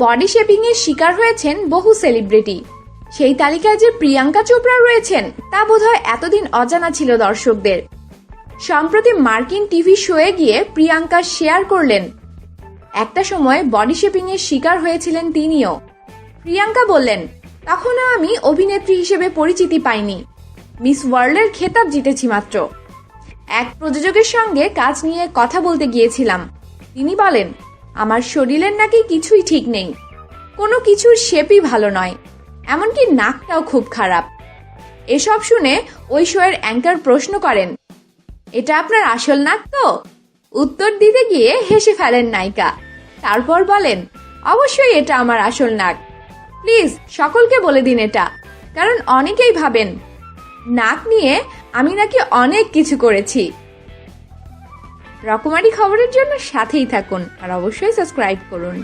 Body shaping এর শিকার হয়েছেন বহু সেলিব্রিটি। সেই তালিকায় যে প্রিয়াঙ্কা চোপড়া রয়েছেন, তা বোধহয় এতদিন অজানা ছিল দর্শকদের। সম্প্রতি মার্কিন টিভি শোয়ে গিয়ে প্রিয়াঙ্কা শেয়ার করলেন, একটা সময় বডি শেপিং এর শিকার হয়েছিলেন তিনিও। প্রিয়াঙ্কা বললেন, তখনও আমি অভিনেত্রী হিসেবে পরিচিতি পাইনি। মিস ওয়ার্ল্ডের খেতাব জিতেছি মাত্র। এক প্রযোজকের সঙ্গে কাজ নিয়ে কথা বলতে গিয়েছিলাম। তিনি বলেন আমার শরীরের নাকি কিছুই ঠিক নেই। কোনো কিছুর শেপই ভালো নয়, এমনকি নাকটাও খুব খারাপ। এসব শুনে ওই শোয়ের অ্যাঙ্কার প্রশ্ন করেন, এটা আপনার আসল নাক তো? উত্তর দিতে গিয়ে হেসে ফেলেন নায়িকা। তারপর বলেন, অবশ্যই এটা আমার আসল নাক। প্লিজ, সকলকে বলে দিন এটা, কারণ অনেকেই ভাবেন, নাক নিয়ে আমি নাকি অনেক কিছু করেছি। রকমারি খবরের জন্য সাথেই থাকুন আর অবশ্যই সাবস্ক্রাইব করুন।